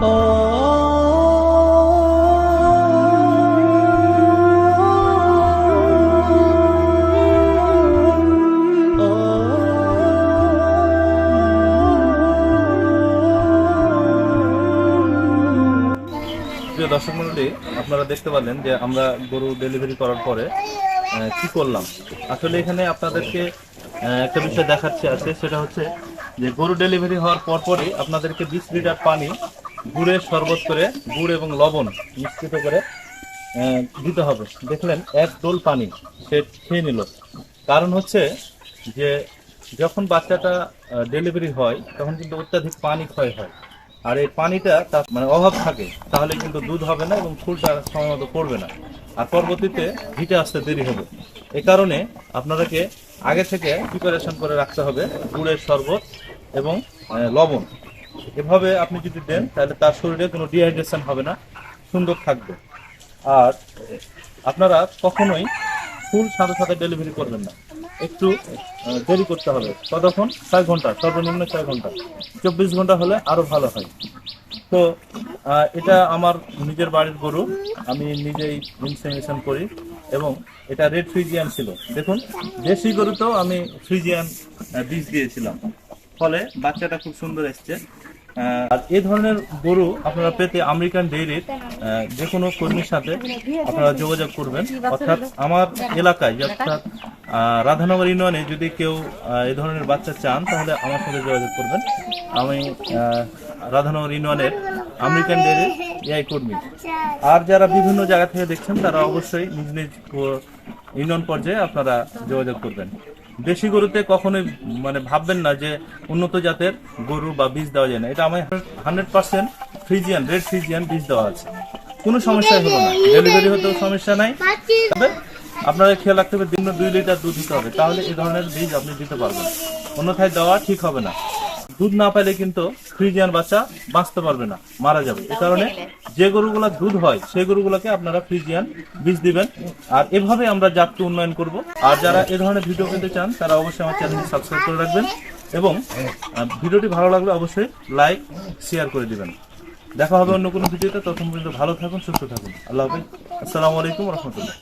প্রিয় দর্শক মন্ডলী, আপনারা দেখতে পারলেন যে আমরা গরু ডেলিভারি করার পরে কি করলাম? আসলে এখানে আপনাদেরকে একটা বিষয় দেখাচ্ছি আছে সেটা হচ্ছে যে গরু ডেলিভারি হওয়ার পরপরই আপনাদেরকে বিশ লিটার পানি গুড়ের শরবত করে গুড় এবং লবণ মিশ্রিত করে দিতে হবে। দেখলেন, এক ডোল পানি সে খেয়ে নিল। কারণ হচ্ছে যে, যখন বাচ্চাটা ডেলিভারি হয়, তখন কিন্তু অত্যাধিক পানি ক্ষয় হয়। আর এই পানিটা তার মানে অভাব থাকে। তাহলে কিন্তু দুধ হবে না এবং ফুলটা সময় মতো পড়বে না। আর পরবর্তীতে হিটে আসতে দেরি হবে। এই কারণে আপনাদেরকে আগে থেকে প্রিপারেশন করে রাখতে হবে গুড়ের শরবত এবং লবণ। এভাবে আপনি যদি দেন, তাহলে তার শরীরে কোনো ডিহাইড্রেশন হবে না, সুন্দর থাকবে। আর আপনারা কখনোই ফুল সাথে সাথে ডেলিভারি করবেন না। একটু দেরি করতে হবে। কতক্ষণ ছয় ঘণ্টা, সর্বনিম্ন ছয় ঘণ্টা। চব্বিশ ঘণ্টা হলে আরও ভালো হয়। তো এটা আমার নিজের বাড়ির গরু। আমি নিজেই ইনসেমিনেশন করি এবং এটা রেড ফ্রিজিয়ান ছিল। দেখুন, দেশি গরুতেও আমি ফ্রিজিয়ান বীজ দিয়েছিলাম। ফলে বাচ্চাটা খুব সুন্দর এসছে। আর এই ধরনের গরু আপনারা পেতে আমেরিকান ডেইরির যে কোনো কর্মীর সাথে আপনারা যোগাযোগ করবেন। অর্থাৎ আমার এলাকায়, অর্থাৎ রাধানগর ইউনিয়নে যদি কেউ এই ধরনের বাচ্চা চান, তাহলে আমার সাথে যোগাযোগ করবেন। আমি রাধানগর ইউনিয়নের আমেরিকান ডেইরির এআই কর্মী। আর যারা বিভিন্ন জায়গা থেকে দেখছেন, তারা অবশ্যই নিজ নিজ ইউনিয়ন পর্যায়ে আপনারা যোগাযোগ করবেন। দেশি গরুতে কখনোই মানে ভাববেন না যে উন্নত জাতের গরু বা বীজ দেওয়া যায় না। এটা আমার hundred percent Friesian red Friesian বীজ দেওয়া আছে। কোনো সমস্যাই হলো না। ডেলিভারি হতেও সমস্যা নাই। তবে আপনাদের খেয়াল রাখতে হবে, দিন দুই লিটার দুধ দিতে হবে। তাহলে এই ধরনের বীজ আপনি দিতে পারবেন। অন্যথায় দেওয়া ঠিক হবে না। দুধ না পাইলে কিন্তু ফ্রিজিয়ান বাচ্চা বাঁচতে পারবে না, মারা যাবে। এ কারণে যে গরুগুলা দুধ হয়, সেই গরুগুলোকে আপনারা ফ্রিজিয়ান বীজ দিবেন। আর এভাবে আমরা জাতকে উন্নয়ন করব। আর যারা এ ধরনের ভিডিও পেতে চান, তারা অবশ্যই আমার চ্যানেলটি সাবস্ক্রাইব করে রাখবেন এবং ভিডিওটি ভালো লাগলে অবশ্যই লাইক, শেয়ার করে দিবেন। দেখা হবে অন্য কোনো ভিডিওতে। তখন পর্যন্ত ভালো থাকুন, সুস্থ থাকুন। আল্লাহ হাফিজ। আসসালামু আলাইকুম রহমতুল্লাহ।